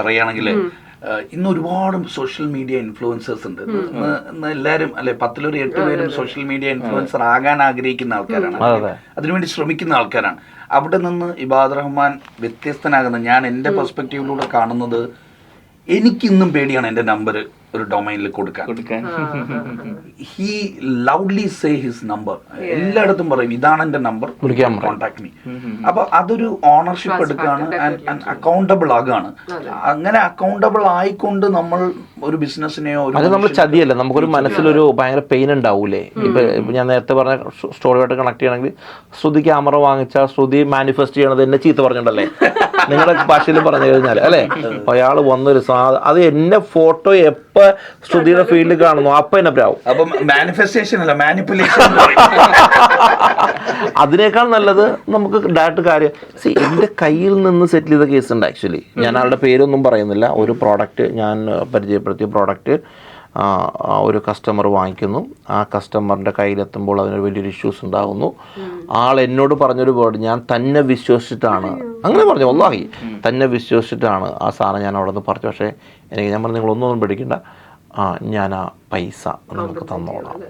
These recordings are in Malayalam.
പറയുകയാണെങ്കിൽ ഇന്ന് ഒരുപാട് സോഷ്യൽ മീഡിയ ഇൻഫ്ലുവൻസേഴ്സ് ഉണ്ട്. ഇന്ന് എല്ലാവരും അല്ലെ പത്തിലൊരു എട്ട് പേരും സോഷ്യൽ മീഡിയ ഇൻഫ്ലുവൻസർ ആകാൻ ആഗ്രഹിക്കുന്ന ആൾക്കാരാണ്. അതെ. അതിനുവേണ്ടി ശ്രമിക്കുന്ന ആൾക്കാരാണ്. അവിടെ നിന്ന് ഇബാദ് റഹ്മാൻ വ്യത്യസ്തനാകുന്ന ഞാൻ എന്റെ പെർസ്പെക്റ്റീവിലൂടെ കാണുന്നത് എനിക്കിന്നും പേടിയാണ് എന്റെ നമ്പർ ഒരു ഡൊമൈനിൽ കൊടുക്കാൻ. കൊടുക്കാൻ. He loudly say his number എല്ലായിടത്തും പറയും ഇതാണ് എന്റെ നമ്പർ. കോൺടാക്ട് മീ അപ്പൊ അതൊരു ഓണർഷിപ്പ് എടുക്കുകയാണ് അക്കൗണ്ടബിൾ ആകുകയാണ് അങ്ങനെ അക്കൗണ്ടബിൾ ആയിക്കൊണ്ട് നമ്മൾ ഒരു ബിസിനസ്സിനെയോ ഒരു അത് നമ്മൾ ചതിയല്ല നമുക്കൊരു മനസ്സിലൊരു ഭയങ്കര പെയിൻ ഉണ്ടാവൂലേ? ഇപ്പൊ ഇപ്പൊ ഞാൻ നേരത്തെ പറഞ്ഞ സ്റ്റോറിയായിട്ട് കണക്ട് ചെയ്യണമെങ്കിൽ ശ്രുതി ക്യാമറ വാങ്ങിച്ചാൽ ശ്രുതി മാനിഫെസ്റ്റ് ചെയ്യണത് എന്നെ ചീത്ത പറഞ്ഞിട്ടുണ്ടല്ലേ? നിങ്ങളുടെ ഭാഷയിൽ പറഞ്ഞു കഴിഞ്ഞാൽ അല്ലേ? അയാൾ വന്നൊരു സാധനം അത് എന്നെ ഫോട്ടോ എപ്പോ ശ്രുതിയുടെ ഫീൽഡിൽ കാണുന്നു അപ്പൊ എന്നെ പ്രാവും. അപ്പൊ മാനിഫെസ്റ്റേഷൻ അല്ല മാനിപ്പുലേഷൻ അതിനേക്കാൾ നല്ലത് നമുക്ക് ഡയറക്റ്റ് കാര്യം. സി എന്റെ കയ്യിൽ നിന്ന് സെറ്റിൽ ചെയ്ത കേസ് ഉണ്ട് ആക്ച്വലി ഞാൻ ആളുടെ പേരൊന്നും പറയുന്നില്ല. ഒരു പ്രോഡക്റ്റ് ഞാൻ പരിചയപ്പെടുത്തിയ പ്രോഡക്റ്റ് ഒരു കസ്റ്റമർ വാങ്ങിക്കുന്നു. ആ കസ്റ്റമറിന്റെ കയ്യിലെത്തുമ്പോൾ അതിനൊരു വലിയൊരു ഇഷ്യൂസ് ഉണ്ടാകുന്നു. ആൾ എന്നോട് പറഞ്ഞൊരു വേർഡ് ഞാൻ തന്നെ വിശ്വസിച്ചിട്ടാണ്. അങ്ങനെ പറഞ്ഞു ഒന്നാക്കി തന്നെ വിശ്വസിച്ചിട്ടാണ് ആ സാധനം ഞാൻ അവിടെ നിന്ന് പറഞ്ഞു പക്ഷേ എനിക്ക് ഞാൻ പറഞ്ഞു നിങ്ങളൊന്നും പേടിക്കണ്ട. ആ ഞാൻ ആ പൈസ നിങ്ങൾക്ക് തന്നോളാം.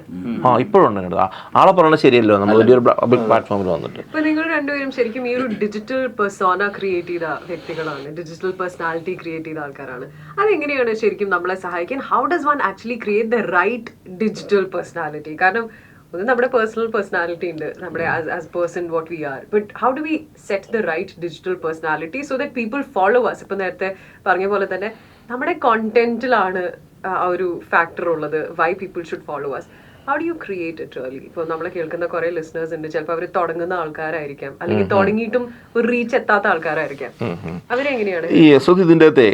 ആ ഇപ്പോഴും ഉണ്ട് എന്റെ അടുത്ത്. ആ- ആളെ പറയണത് ശരിയല്ലോ നമ്മൾ വലിയൊരു ബിഗ് പ്ലാറ്റ്ഫോമിൽ വന്നിട്ട്. ഇപ്പൊ നിങ്ങൾ രണ്ടുപേരും ശരിക്കും ഈ ഒരു ഡിജിറ്റൽ പെർസോണ ക്രിയേറ്റ് ചെയ്ത വ്യക്തികളാണ്. ഡിജിറ്റൽ പേഴ്സണാലിറ്റി ക്രിയേറ്റ് ചെയ്ത ആൾക്കാരാണ്. അതെങ്ങനെയാണ് ശരിക്കും നമ്മളെ സഹായിക്കാൻ? How does one actually create the right digital personality കാരണം ഒന്ന് നമ്മുടെ പേഴ്സണൽ പേഴ്സണാലിറ്റി ഉണ്ട്. നമ്മുടെ as person what we are but how do we set the right digital personality so that people follow us ഇപ്പൊ നേരത്തെ പറഞ്ഞ പോലെ തന്നെ നമ്മുടെ കോണ്ടന്റിലാണ് ആ ഒരു ഫാക്ടർ ഉള്ളത് why people should follow us how do you create it really ഇപ്പോൾ നമ്മളെ കേൾക്കുന്ന കുറെ ലിസണേഴ്സ് ഉണ്ട്. ചിലപ്പോൾ അവർ തുടങ്ങുന്ന ആൾക്കാരായിരിക്കാം. അല്ലെങ്കിൽ തുടങ്ങിയിട്ടും ഒരു റീച്ച് എത്താത്ത ആൾക്കാരായിരിക്കാം. അവരെങ്ങനെയാണ്? ഈ സുധി ഇതിന്റെ അകത്തെ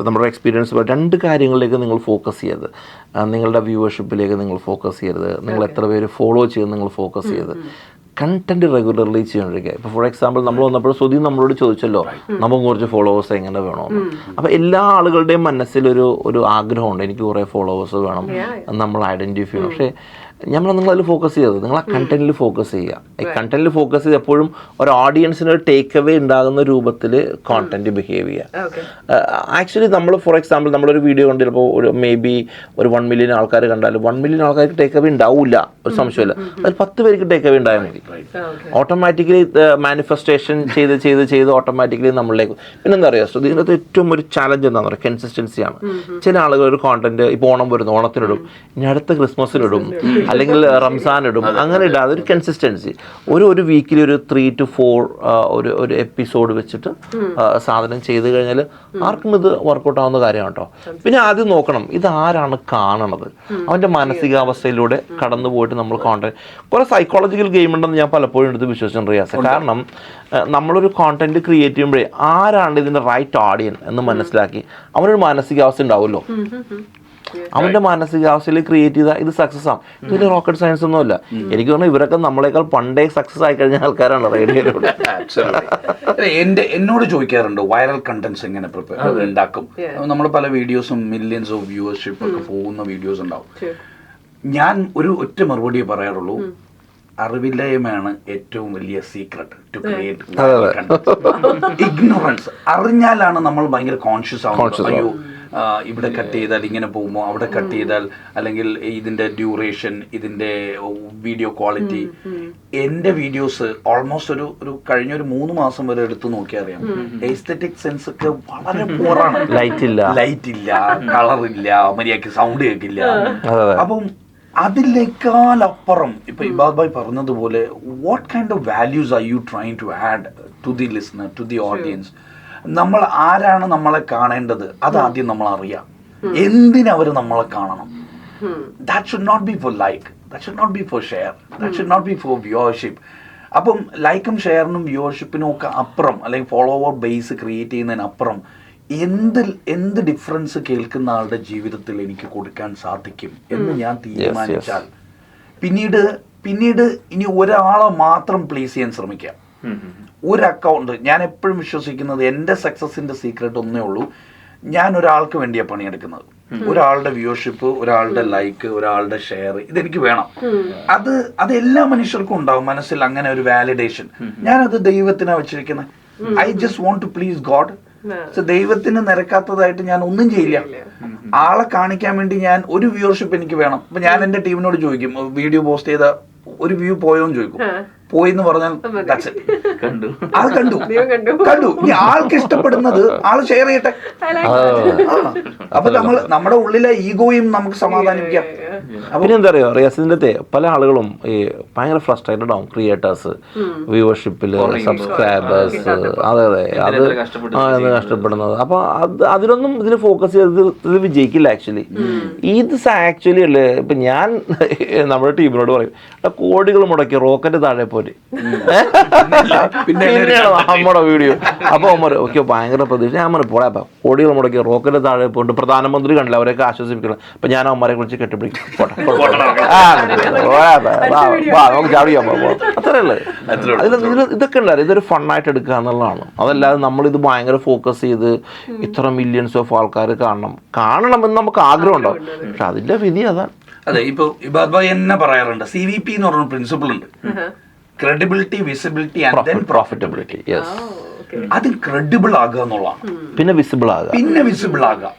നമ്മുടെ എക്സ്പീരിയൻസ് രണ്ട് കാര്യങ്ങളിലേക്ക് നിങ്ങൾ ഫോക്കസ് ചെയ്യരുത്. നിങ്ങളുടെ വ്യൂവർഷിപ്പിലേക്ക് നിങ്ങൾ ഫോക്കസ് ചെയ്യരുത്. നിങ്ങൾ എത്ര പേര് ഫോളോ ചെയ്യുന്നു നിങ്ങൾ ഫോക്കസ് ചെയ്യരുത്. കണ്ടന്റ് റെഗുലർലി ചെയ്തുകൊണ്ടിരിക്കുക ഇപ്പോൾ ഫോർ എക്സാമ്പിൾ നമ്മൾ വന്നപ്പോൾ സുധി നമ്മളോട് ചോദിച്ചല്ലോ നമുക്ക് കുറച്ച് ഫോളോവേഴ്സ് എങ്ങനെ വേണോ? അപ്പോൾ എല്ലാ ആളുകളുടെയും മനസ്സിലൊരു ഒരു ആഗ്രഹമുണ്ട് എനിക്ക് കുറേ ഫോളോവേഴ്സ് വേണം എന്ന് നമ്മൾ ഐഡന്റിഫൈ ചെയ്യണം. പക്ഷേ നമ്മൾ നിങ്ങൾ അതിൽ ഫോക്കസ് ചെയ്യരുത് നിങ്ങൾ ആ കണ്ടന്റിൽ ഫോക്കസ് ചെയ്യുക. ഈ കണ്ടന്റിൽ ഫോക്കസ് ചെയ്ത് എപ്പോഴും ഒരു ഓഡിയൻസിന് ഒരു ടേക്ക് അവേ ഉണ്ടാകുന്ന രൂപത്തിൽ കോണ്ടന്റ് ബിഹേവ് ചെയ്യുക. ആക്ച്വലി നമ്മൾ ഫോർ എക്സാമ്പിൾ നമ്മളൊരു വീഡിയോ കണ്ട് ചിലപ്പോൾ ഒരു മേ ബി ഒരു വൺ മില്യൺ ആൾക്കാർ കണ്ടാലും വൺ മില്യൺ ആൾക്കാർക്ക് ടേക്ക് അവേ ഉണ്ടാവില്ല ഒരു സംശയമില്ല. അതിൽ പത്ത് പേർക്ക് ടേക്ക് അവേ ഉണ്ടായാൽ മതി. ഓട്ടോമാറ്റിക്കലി മാനിഫെസ്റ്റേഷൻ ചെയ്ത് ചെയ്ത് ചെയ്ത് ഓട്ടോമാറ്റിക്കലി നമ്മളിലേക്ക് പിന്നെന്താ പറയുക ശ്രുതി ഇതിനകത്ത് ഏറ്റവും ഒരു ചാലഞ്ച് എന്താണെന്ന് പറയുക കൺസിസ്റ്റൻസിയാണ് ചില ആളുകൾ ഒരു കോണ്ടന്റ് ഇപ്പോൾ ഓണം വരുന്നു ഓണത്തിനിടും. ഇനി അടുത്ത ക്രിസ്മസിനിടും അല്ലെങ്കിൽ റംസാൻ ഇടും അങ്ങനെ ഇടാതെ ഒരു കൺസിസ്റ്റൻസി ഒരു ഒരു വീക്കിൽ ഒരു ത്രീ ടു ഫോർ ഒരു ഒരു എപ്പിസോഡ് വെച്ചിട്ട് സാധനം ചെയ്ത് കഴിഞ്ഞാൽ ആർക്കും ഇത് വർക്കൗട്ട് ആവുന്ന കാര്യമാണ് കേട്ടോ. പിന്നെ ആദ്യം നോക്കണം ഇത് ആരാണ് കാണണത്? അവന്റെ മാനസികാവസ്ഥയിലൂടെ കടന്നു പോയിട്ട് നമ്മൾ കോണ്ടന്റ് കുറെ സൈക്കോളജിക്കൽ ഗെയിം ഉണ്ടെന്ന് ഞാൻ പലപ്പോഴും എടുത്ത് വിശ്വസിച്ചിട്ടുണ്ട് റിയാസ്. കാരണം നമ്മളൊരു കോണ്ടന്റ് ക്രിയേറ്റ് ചെയ്യുമ്പോഴേ ആരാണ് ഇതിന്റെ റൈറ്റ് ഓഡിയൻ എന്ന് മനസ്സിലാക്കി അവനൊരു മാനസികാവസ്ഥ ഉണ്ടാവുമല്ലോ. അവന്റെ മാനസികാവസ്ഥയിൽ ക്രിയേറ്റ് ചെയ്ത ഇത് സക്സസ് ആണ്. ഇതിൽ റോക്കറ്റ് സയൻസ് ഒന്നും അല്ല എനിക്ക് തോന്നുന്നു ഇവരൊക്കെ നമ്മളെക്കാൾ പണ്ടേ സക്സസ് ആയി കഴിഞ്ഞ ആൾക്കാരാണ് റേഡിയോയിലൂടെ എന്റെ എന്നോട് ചോദിക്കാറുണ്ട് വൈറൽ കണ്ടന്റ്സ് എങ്ങനെ പ്രിപ്പയർ ഉണ്ടാക്കും? നമ്മൾ പല വീഡിയോസും മില്യൻസ് ഓഫ് വ്യൂവർഷിപ്പ് ഒക്കെ പോകുന്ന വീഡിയോസ് ഉണ്ടാവും. ഞാൻ ഒരു ഒറ്റ മറുപടി പറയാറുള്ളൂ. അറിവില്ലായ്മയാണ് ഏറ്റവും വലിയ സീക്രട്ട് ടു ക്രിയേറ്റ് ഇഗ്നോറൻസ് അറിഞ്ഞാലാണ് നമ്മൾ ഭയങ്കര കോൺഷ്യസ് ആവുന്നത്. അയ്യോ ഇവിടെ കട്ട് ചെയ്താൽ ഇങ്ങനെ പോകുമോ? അവിടെ കട്ട് ചെയ്താൽ അല്ലെങ്കിൽ ഇതിന്റെ ഡ്യൂറേഷൻ ഇതിന്റെ വീഡിയോ ക്വാളിറ്റി എന്റെ വീഡിയോസ് ഓൾമോസ്റ്റ് ഒരു ഒരു കഴിഞ്ഞ ഒരു മൂന്ന് മാസം വരെ എടുത്തു നോക്കിയാൽ അറിയാം. എസ്തറ്റിക് സെൻസ് ഒക്കെ വളരെ പോറാണ് ലൈറ്റ് ഇല്ല. ലൈറ്റ് ഇല്ല കളർ ഇല്ല മര്യാദയ്ക്ക് സൗണ്ട് കേൾക്കില്ല. അപ്പം അതിലേക്കാൾ അപ്പുറം ഇപ്പൊ ഇബാദ് ഭായ് പറഞ്ഞതുപോലെ what kind of values are you trying to add to the listener to the audience നമ്മൾ ആരാണ് നമ്മളെ കാണേണ്ടത്? അത് ആദ്യം നമ്മൾ അറിയാം. എന്തിനവർ നമ്മളെ കാണണം? That should not be for like that should not be for share that should not be for viewership അപ്പം ലൈക്കും ഷെയറിനും വ്യൂവർഷിപ്പിനും ഒക്കെ അപ്പുറം അല്ലെങ്കിൽ ഫോളോവർ ബേസ് ക്രിയേറ്റ് ചെയ്യുന്നതിനപ്പുറം എന്ത് എന്ത് ഡിഫറൻസ് കേൾക്കുന്ന ആളുടെ ജീവിതത്തിൽ എനിക്ക് കൊടുക്കാൻ സാധിക്കും എന്ന് ഞാൻ തീരുമാനിച്ചാൽ പിന്നീട് പിന്നീട് ഇനി ഒരാളെ മാത്രം പ്ലേസ് ചെയ്യാൻ ശ്രമിക്കാം. ഒരു അക്കൗണ്ട് ഞാൻ എപ്പോഴും വിശ്വസിക്കുന്നത് എന്റെ സക്സസിന്റെ സീക്രട്ട് ഒന്നേ ഉള്ളൂ. ഞാൻ ഒരാൾക്ക് വേണ്ടിയാണ് പണിയെടുക്കുന്നത്. ഒരാളുടെ വ്യൂഷിപ്പ് ഒരാളുടെ ലൈക്ക് ഒരാളുടെ ഷെയർ ഇതെനിക്ക് വേണം. അത് അത് എല്ലാ മനുഷ്യർക്കും ഉണ്ടാവും മനസ്സിൽ അങ്ങനെ ഒരു വാലിഡേഷൻ ഞാനത് ദൈവത്തിനാ വെച്ചിരിക്കുന്നത് I just want to please God so ദൈവത്തിന് നിരക്കാത്തതായിട്ട് ഞാൻ ഒന്നും ചെയ്യില്ല. ആളെ കാണിക്കാൻ വേണ്ടി ഞാൻ ഒരു വ്യൂവർഷിപ്പ് എനിക്ക് വേണം. അപ്പൊ ഞാൻ എന്റെ ടീമിനോട് ചോദിക്കും വീഡിയോ പോസ്റ്റ് ചെയ്ത ഒരു വ്യൂ പോയോന്ന് ചോദിക്കും. പോയി എന്ന് പറഞ്ഞാൽ കണ്ടു. ആൾ കണ്ടു. കണ്ടു. കണ്ടു. ഇനി ആൾക്ക് ഇഷ്ടപ്പെടുന്നത് ആൾ ഷെയർ ചെയ്യട്ടെ. അപ്പൊ നമ്മൾ നമ്മുടെ ഉള്ളിലെ ഈഗോയും നമുക്ക് സമാധാനിപ്പിക്കാം അപ്പൊ പിന്നെ എന്താ പറയുക റിയാസിന്റെ പല ആളുകളും ഈ ഭയങ്കര ഫ്രസ്ട്രേറ്റഡ് ആവും ക്രിയേറ്റേഴ്സ് വ്യൂവർഷിപ്പിൽ സബ്സ്ക്രൈബേഴ്സ് അതെ അതെ. അത് കഷ്ടപ്പെടുന്നത്? അപ്പൊ അത് അതിലൊന്നും ഇതിന് ഫോക്കസ് ചെയ്ത് ഇത് വിജയിക്കില്ല ആക്ച്വലി ഇത് ആക്ച്വലി അല്ലേ? ഇപ്പൊ ഞാൻ നമ്മുടെ ടീമിനോട് പറയും "എടാ, കോടികൾ മുടക്കി റോക്കറ്റ് താഴെ പോര്. പിന്നെ പിന്നെയാണ് നമ്മുടെ വീഡിയോ. അപ്പൊ അമ്മ ഓക്കെ ഭയങ്കര പ്രതീക്ഷ. ഞാൻ പറഞ്ഞു പോടാ കോടികൾ മുടക്കി റോക്കറ്റ് താഴെ പോയിട്ട് പ്രധാനമന്ത്രി കണ്ടില്ല അവരെയൊക്കെ ആശ്വസിപ്പിക്കണം. അപ്പൊ ഞാൻ അമ്മരെ കുറിച്ച് കെട്ടിപ്പിടിക്കും. പോട്ടെ, പോട്ടെ. പോടാ, വാ, വാ, നമുക്ക് അത്രയല്ലേ അതിൽ ഇതിൽ ഇതൊക്കെ ഉണ്ടായിരുന്നു ഇതൊരു ഫണ്ണായിട്ട് എടുക്കുക എന്നുള്ളതാണ്. അതല്ലാതെ നമ്മൾ ഇത് ഭയങ്കര ഫോക്കസ് ചെയ്ത് ഇത്ര മില്യൺസ് ഓഫ് ആൾക്കാർ കാണണം. കാണണം എന്ന് നമുക്ക് ആഗ്രഹം ഉണ്ടാവും പക്ഷെ അതിന്റെ വിധി അതാണ്. അതെ ഇപ്പൊ ഇബാദ് ഭായ് എന്നെ പറയാറുണ്ട്. സി വി പി എന്ന് പറഞ്ഞ പ്രിൻസിപ്പിൾ ഉണ്ട്. Credibility visibility and then profitability yes അത് ക്രെഡിബിൾ ആകുക എന്നുള്ളതാണ്. പിന്നെ വിസിബിൾ ആകുക. പിന്നെ വിസിബിൾ ആകുക.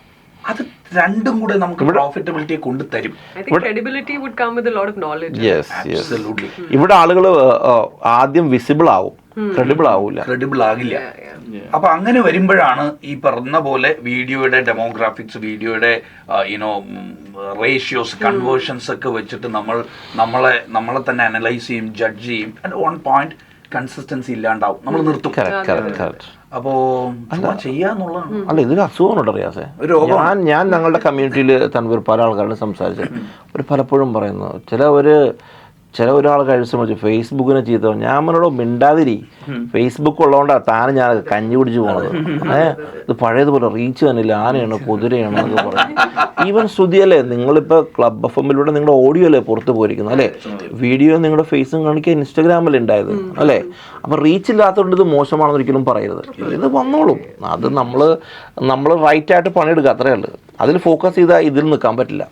അത് രണ്ടും കൂടെ നമുക്ക് പ്രോഫിറ്റബിലിറ്റിയെ കൊണ്ട് തരും ഇവിടെ ആളുകൾ ആദ്യം വിസിബിൾ ആവും. ക്രെഡിബിൾ ആവൂല. ക്രെഡിബിൾ ആകില്ല. അപ്പൊ അങ്ങനെ വരുമ്പോഴാണ് ഈ പറഞ്ഞ പോലെ വീഡിയോയുടെ ഡെമോഗ്രാഫിക്സ് വീഡിയോയുടെ യുനോ റേഷ്യോസ് കൺവേർഷൻസ് ഒക്കെ വെച്ചിട്ട് നമ്മൾ നമ്മളെ നമ്മളെ തന്നെ അനലൈസ് ചെയ്യും ജഡ്ജ് ചെയ്യും. ആൻഡ് വൺ പോയിന്റ് കൺസിസ്റ്റൻസി ഇല്ലാണ്ടാവും. നമ്മൾ നിർത്തും. അപ്പോ ചെയ്യാന്നുള്ളതാണ്. അല്ല ഇതൊരു അസുഖമുണ്ട് അറിയാസേ ഒരു ഞാൻ ഞാൻ ഞങ്ങളുടെ കമ്മ്യൂണിറ്റിയിൽ തൻവീർ പല ആൾക്കാരോട് സംസാരിച്ചു ഒരു പലപ്പോഴും പറയുന്നു. ചില ഒരു ചില ഒരാൾ കഴിച്ചു ശ്രമിച്ചു ഫേസ്ബുക്കിനെ ചീത്ത ഞാൻ അവനോട് മിണ്ടാതിരി. ഫേസ്ബുക്ക് ഉള്ളതുകൊണ്ടാണ് താനും ഞാൻ കഞ്ഞി പിടിച്ചു പോണത്. ഏഹ് ഇത് പഴയതുപോലെ റീച്ച് തന്നില്ല ആനയാണ് കുതിരയാണ് എന്നൊക്കെ പറഞ്ഞു. ഈവൻ ശ്രുതിയല്ലേ നിങ്ങളിപ്പോൾ ക്ലബ് എഫ് എമ്മിലൂടെ നിങ്ങളുടെ ഓഡിയോ അല്ലേ പുറത്ത് പോയിരിക്കുന്നത് അല്ലേ? വീഡിയോ നിങ്ങളുടെ ഫേസും കാണിക്കുക ഇൻസ്റ്റാഗ്രാമിൽ ഉണ്ടായത് അല്ലേ? അപ്പം റീച്ച് ഇല്ലാത്തതുകൊണ്ട് ഇത് മോശമാണെന്ന് ഒരിക്കലും പറയരുത്. ഇത് വന്നോളും. അത് നമ്മൾ നമ്മൾ റൈറ്റായിട്ട് പണിയെടുക്കുക അത്രയേ ഉള്ളൂ. അതിൽ ഫോക്കസ് ചെയ്താൽ ഇതിൽ നിൽക്കാൻ പറ്റില്ല.